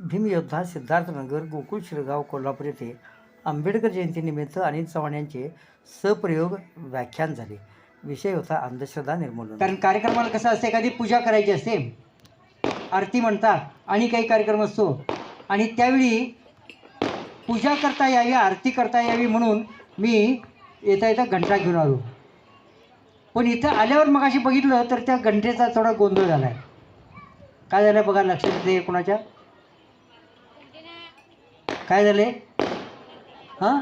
भीमयोद्धा सिद्धार्थनगर गोकुळ शिरगाव कोल्हापूर येथे आंबेडकर जयंतीनिमित्त अनिल चव्हाण यांचे सप्रयोग व्याख्यान झाले. विषय होता अंधश्रद्धा निर्मूलन. कारण कार्यक्रमाला कसं असतं एखादी पूजा करायची असते आरती म्हणतात आणि काही कार्यक्रम असतो आणि त्यावेळी पूजा करता यावी आरती करता यावी म्हणून मी येता येता घंटा घेऊन आलो. पण इथं आल्यावर मग अशी बघितलं तर त्या घंटेचा थोडा गोंधळ झाला आहे काय झालं बघा लक्षात येते कोणाच्या? काय झाले? हां?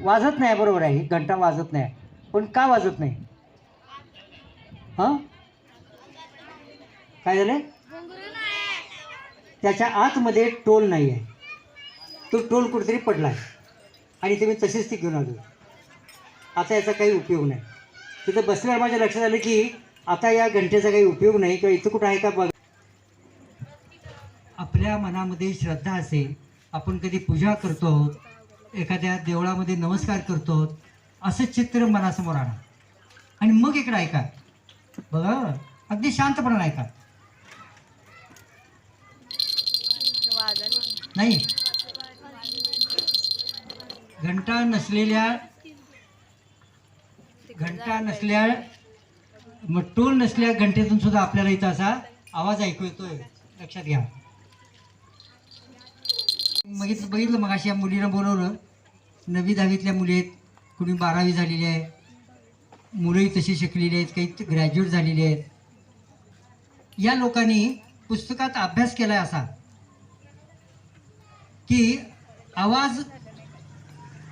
वाजत नाही बरोबर आहे. ही घंटा वाजत नाही. पण का वाजत नाही? हां? काय झालं? त्याच्या आतमध्ये टोल नाही आहे. तो टोल कुठेतरी पडला आहे आणि ते मी तशीच ती घेऊन आलो आता याचा काही उपयोग नाही. तिथं बसल्यावर माझ्या लक्षात आलं की आता या घंटेचा काही उपयोग नाही किंवा इथं कुठं आहे का बघ. आपल्या मनामध्ये श्रद्धा असेल आपण कधी पूजा करतो आहोत एखाद्या देवळामध्ये नमस्कार करतो आहोत असं चित्र मनासमोर आणा. आणि मग इकडं ऐका. बघा अगदी शांतपणे ऐका. नाही. घंटा नसलेल्या घंटा नसल्या मग टोल नसल्या घंटेतून सुद्धा आपल्याला इथं असा आवाज ऐकू येतोय. लक्षात घ्या. बघितलं बघितलं मग अशा मुलीला बोलवलं. नवी दहावीतल्या मुली आहेत. कुणी बारावी झालेली आहे. मुलंही तशी शिकलेली आहेत. काही ग्रॅज्युएट झालेली आहेत. या लोकांनी पुस्तकात अभ्यास केला आहे असा की आवाज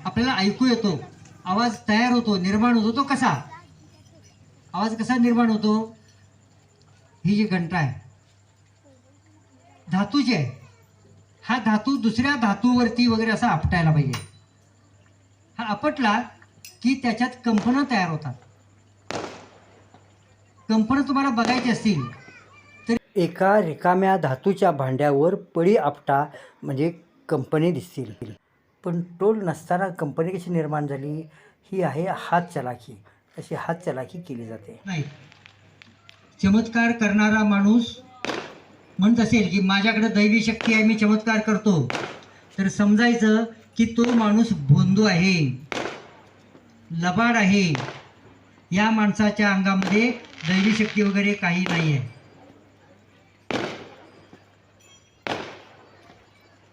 आपल्याला ऐकू येतो. आवाज तयार होतो. निर्माण होतो. तो कसा? आवाज कसा निर्माण होतो? ही जी घंटा आहे. धातूची आहे. हा धातू दुसऱ्या धातूवरती वगैरे असा आपटायला पाहिजे. हा आपटला की त्याच्यात कंपनं तयार होतात. कंपनं तुम्हाला बघायची असतील एका रिकाम्या धातूच्या भांड्यावर पळी आपटा म्हणजे कंपनी दिसतील. पण टोल नसताना कंपनी कशी निर्माण झाली? ही आहे हात चलाखी. अशी हात चलाखी केली जाते. नाही. चमत्कार करणारा माणूस म्हणत असेल की माझ्याकडे दैवी शक्ती आहे मी चमत्कार करतो. तर समजायचं की तो माणूस भोंदू आहे लबाड आहे. या माणसाच्या अंगामध्ये दैवी शक्ती वगैरे काही नाही आहे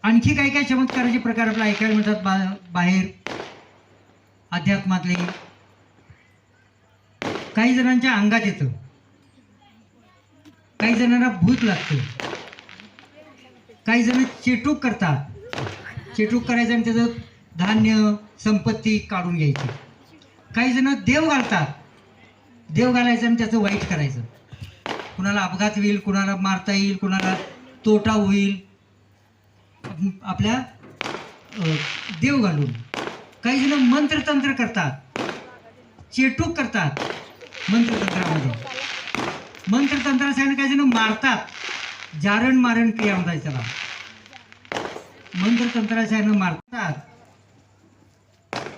आणखी काही काही चमत्काराचे प्रकार आपल्याला ऐकायला मिळतात बा बाहेर अध्यात्मातले. काही जणांच्या अंगात येतं. काही जणांना भूत लागतं. काही जण चेटूक करतात. चेटूक करायचं आणि त्याचं धान्य संपत्ती काढून घ्यायची. काही जण देव घालतात. देव घालायचं आणि त्याचं वाईट करायचं. कुणाला अपघात होईल कुणाला मारता येईल कुणाला तोटा होईल. आपल्या देव घालून. काही जण मंत्रतंत्र करतात. चेटूक करतात मंत्रतंत्रामध्ये. मंत्रतंत्रासाठी काही ना मारतात. जारण मारण क्रिया म्हणतात त्याला मंत्रतंत्रासाठी मारतात.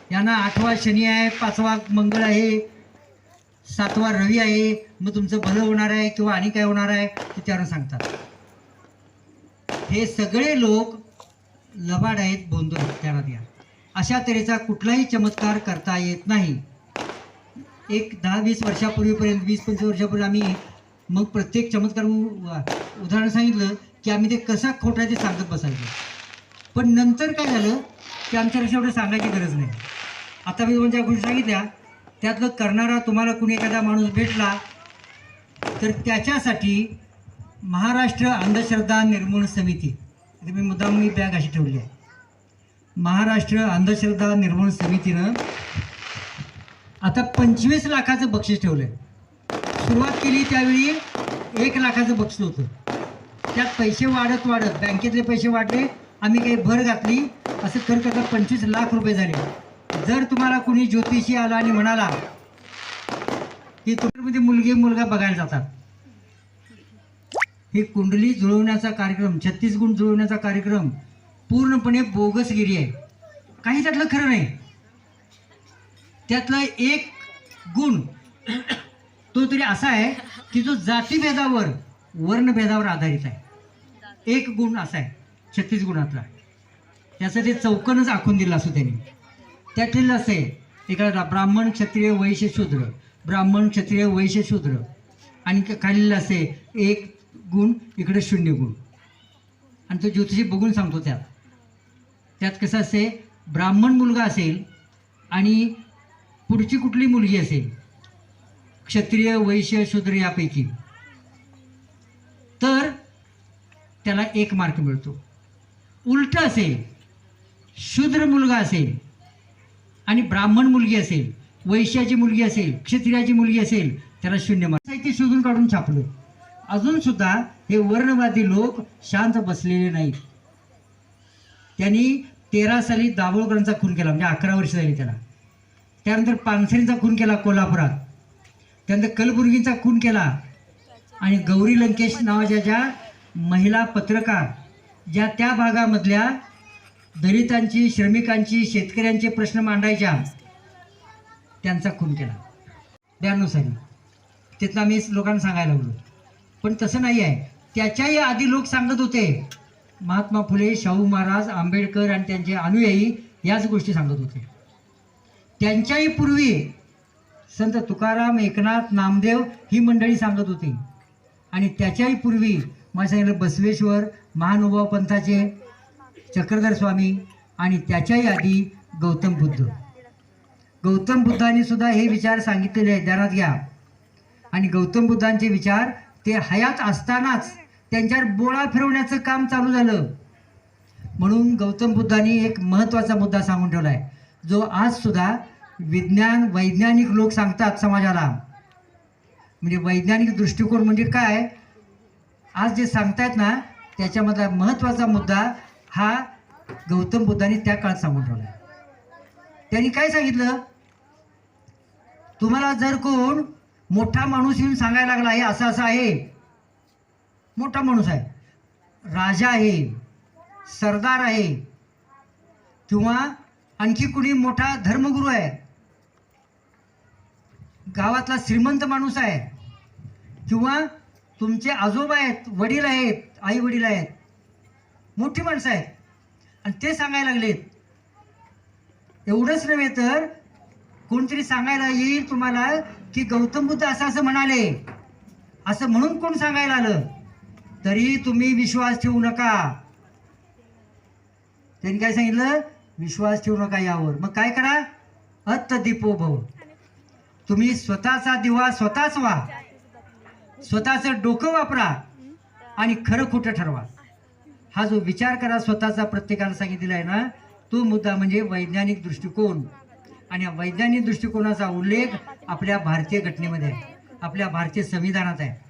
यांना आठवा शनी आहे पाचवा मंगळ आहे सातवा रवी आहे. मग तुमचं भलं होणार आहे किंवा आणि काय होणार आहे ते त्यावर सांगतात. हे सगळे लोक लबाड आहेत बोंदू आहेत द्या अशा तऱ्हेचा कुठलाही चमत्कार करता येत नाही. एक दहा वीस वर्षापूर्वीपर्यंत वीस पंचवीस वर्षापूर्वी आम्ही मग प्रत्येक चमत्कार उदाहरण सांगितलं की आम्ही ते कसा खोटा ते सांगत बसायचो. पण नंतर काय झालं की आमच्या लक्षात एवढं सांगायची गरज नाही. आता मी तुम्हाला ज्या गोष्टी सांगितल्या त्यातलं करणारा तुम्हाला कुणी एखादा माणूस भेटला तर त्याच्यासाठी महाराष्ट्र अंधश्रद्धा निर्मूलन समिती आता मी मुद्दाम मी बॅग अशी ठेवली आहे. महाराष्ट्र अंधश्रद्धा निर्मूलन समितीनं आता पंचवीस लाखाचं बक्षीस ठेवलं आहे सुरुवात केली त्यावेळी एक लाखाचं बक्षीस होतं. त्यात पैसे वाढत वाढत बँकेतले पैसे वाढले आम्ही काही भर घातली असं कर करता पंचवीस लाख रुपये झाले. जर तुम्हाला कुणी ज्योतिषी आला आणि म्हणाला की तुमच्यामध्ये मुलगी मुलगा बघायला जातात. हे कुंडली जुळवण्याचा कार्यक्रम छत्तीस गुण जुळवण्याचा कार्यक्रम पूर्णपणे बोगसगिरी आहे. काही त्यातलं खरं नाही. त्यातलं एक गुण तो तरी असा आहे की जो जातीभेदावर वर्णभेदावर आधारित आहे. एक गुण असा आहे छत्तीस गुणातला. त्याचं ते चौकनच आखून दिलं असो त्यांनी. त्यातील असं आहे एखादा ब्राह्मण क्षत्रिय वैश्य शूद्र ब्राह्मण क्षत्रिय वैश्य शूद्र आणि क- खालील असे एक गुण इकडे शून्य गुण. आणि तो ज्योतिषी बघून सांगतो त्यात. त्यात कसं असते ब्राह्मण मुलगा असेल आणि पुढची कुठली मुलगी असेल क्षत्रिय वैश्य शूद्र यापैकी. तर त्याला एक मार्क मिळतो. उलट असेल शूद्र मुलगा असेल आणि ब्राह्मण मुलगी असेल वैश्याची मुलगी असेल क्षत्रियाची मुलगी असेल त्याला शून्य मार्क. साहित्य शोधून काढून छापलं. अजून सुद्धा हे वर्णवादी लोक शांत बसलेले नाहीत. त्यांनी तेरा साली दाभोळकरांचा खून केला म्हणजे अकरा वर्ष झाली त्याला. त्यानंतर पानसरींचा खून केला कोल्हापुरात. त्यानंतर कलबुर्गींचा खून केला. आणि गौरी लंकेश नावाच्या ज्या महिला पत्रकार ज्या त्या भागामधल्या दलितांची श्रमिकांची शेतकऱ्यांचे प्रश्न मांडायच्या त्यांचा खून केला. त्यानुसारी तिथं आम्ही लोकांना सांगायला लागलो. पण तसं नाही आहे. त्याच्याही आधी लोक सांगत होते. महात्मा फुले शाहू महाराज आंबेडकर आणि त्यांचे अनुयायी याच गोष्टी सांगत होते. त्यांच्याही पूर्वी संत तुकाराम एकनाथ नामदेव ही मंडळी सांगत होती. आणि त्याच्याही पूर्वी मला सांगितलं बसवेश्वर महानुभाव पंथाचे चक्रधर स्वामी आणि त्याच्याही आधी गौतम बुद्ध. गौतम बुद्धांनी सुद्धा हे विचार सांगितलेले आहेत ध्यानात घ्या. आणि गौतम बुद्धांचे विचार ते हयात असतानाच त्यांच्यावर बोळा फिरवण्याचं काम चालू झालं. म्हणून गौतम बुद्धांनी एक महत्त्वाचा मुद्दा सांगून ठेवला आहे जो आज सुद्धा विज्ञान वैज्ञानिक लोक सांगतात समाजाला. म्हणजे वैज्ञानिक दृष्टिकोन म्हणजे काय? आज जे सांगतायत ना त्याच्यामधला महत्त्वाचा मुद्दा हा गौतम बुद्धाने त्या काळात सांगून ठेवला त्यांनी काय सांगितलं? तुम्हाला जर कोण मोठा माणूस येऊन सांगायला लागला आहे असं असं आहे. मोठा माणूस आहे. राजा आहे. सरदार आहे. किंवा आणखी कुणी मोठा धर्मगुरू आहे. गावातला श्रीमंत माणूस आहे. किंवा तुमचे आजोबा आहेत वडील आहेत आई वडील आहेत. मोठी माणसं आहेत. आणि ते सांगायला लागलेत. एवढंच नव्हे तर कोणतरी सांगायला येईल तुम्हाला की गौतम बुद्ध असं असं म्हणाले. असं म्हणून कोण सांगायला आलं? तरी तुम्ही विश्वास ठेवू नका. त्यांनी काय सांगितलं? विश्वास ठेवू नका यावर. मग काय करा? अत्त दीपो भाऊ तुम्ही स्वतःचा दिवा स्वतःच व्हा स्वतःचं डोकं वापरा आणि खरं खोटं ठरवा. हा जो विचार करा स्वतःचा प्रत्येकाला सांगितलेला आहे ना तो मुद्दा म्हणजे वैज्ञानिक दृष्टिकोन. आणि वैज्ञानिक दृष्टिकोनाचा उल्लेख आपल्या भारतीय घटनेमध्ये आहे. आपल्या भारतीय संविधानात आहे.